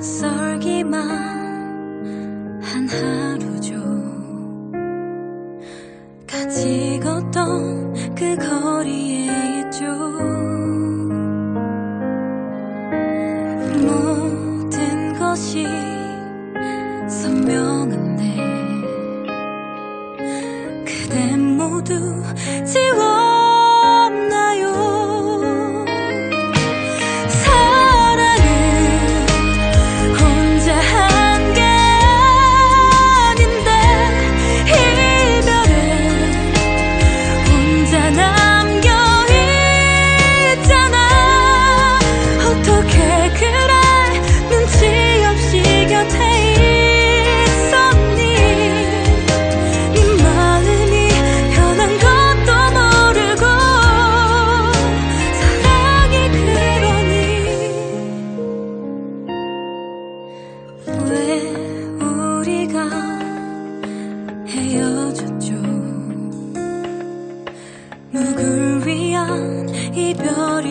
낯설기만 한 하루죠. 같이 걷던 그 거리에 있죠. 모든 것이 선명한데 그댄 모두 지 헤어졌죠. 누굴 위한 이별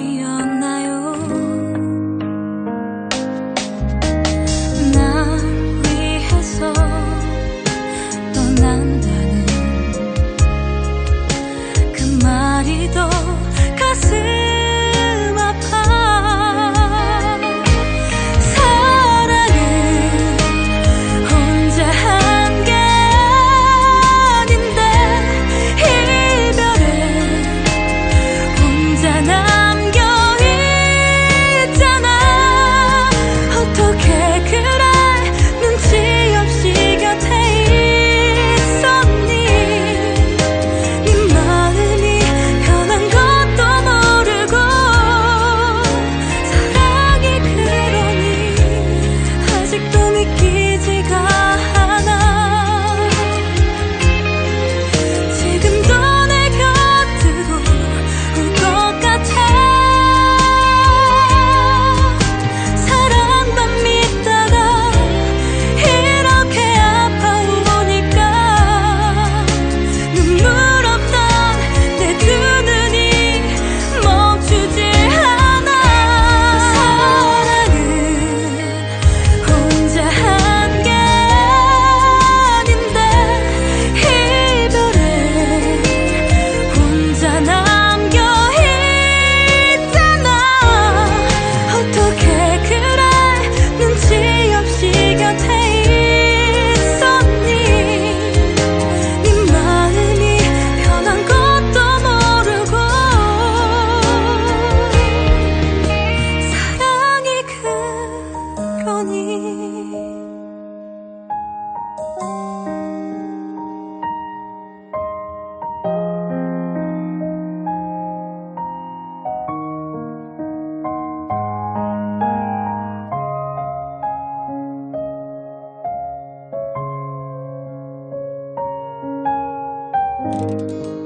Música